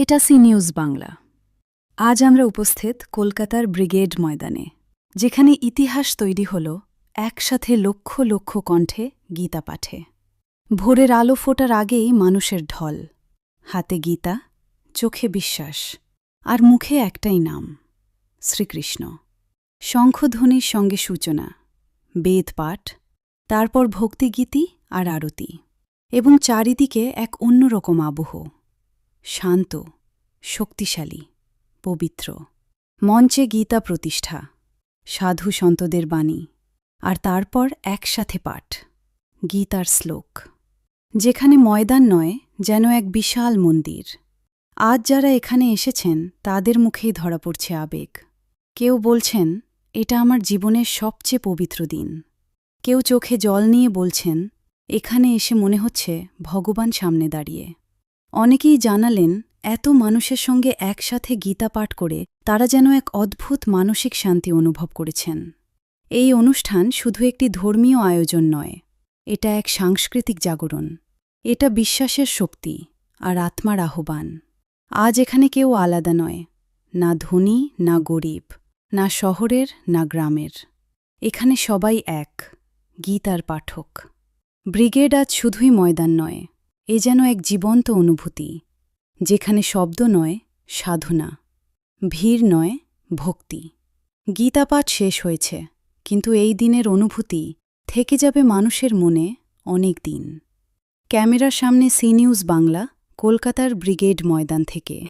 এটা C news Bangla. আজ আমরা উপস্থিত কলকাতার ব্রিগেড ময়দানে, যেখানে ইতিহাস তৈরি হল একসাথে লক্ষ লক্ষ কণ্ঠে গীতা পাঠে। ভোরের আলো ফোটার আগেই মানুষের ঢল, হাতে গীতা, চোখে বিশ্বাস, আর মুখে একটাই নাম, শ্রীকৃষ্ণ। শঙ্খধ্বনির সঙ্গে সূচনা, বেদ পাঠ, তারপর ভক্তিগীতি আর আরতি, এবং চারিদিকে এক অন্যরকম আবহ। শান্ত, শক্তিশালী, পবিত্র। মঞ্চে গীতা প্রতিষ্ঠা, সাধু সন্তদের বাণী, আর তারপর একসাথে পাঠ, গীতার শ্লোক। যেখানে ময়দান নয়, যেন এক বিশাল মন্দির। আজ যারা এখানে এসেছেন, তাদের মুখেই ধরা পড়ছে আবেগ। কেউ বলছেন, এটা আমার জীবনের সবচেয়ে পবিত্র দিন। কেউ চোখে জল নিয়ে বলছেন, এখানে এসে মনে হচ্ছে ভগবান সামনে দাঁড়িয়ে। অনেকেই জানালেন, এত মানুষের সঙ্গে একসাথে গীতা পাঠ করে তারা যেন এক অদ্ভুত মানসিক শান্তি অনুভব করেছেন। এই অনুষ্ঠান শুধু একটি ধর্মীয় আয়োজন নয়, এটা এক সাংস্কৃতিক জাগরণ। এটা বিশ্বাসের শক্তি আর আত্মার আহ্বান। আজ এখানে কেউ আলাদা নয়, না ধনী, না গরিব, না শহরের, না গ্রামের। এখানে সবাই এক, গীতার পাঠক। ব্রিগেড আজ শুধুই ময়দান নয় এ যেন এক জীবন্ত অনুভূতি, যেখানে শব্দ নয়, সাধনা। ভিড় নয়, ভক্তি। গীতাপাঠ শেষ হয়েছে, কিন্তু এই দিনের অনুভূতি থেকে যাবে মানুষের মনে অনেক দিন। ক্যামেরার সামনে সি নিউজ বাংলা, কলকাতার ব্রিগেড ময়দান থেকে।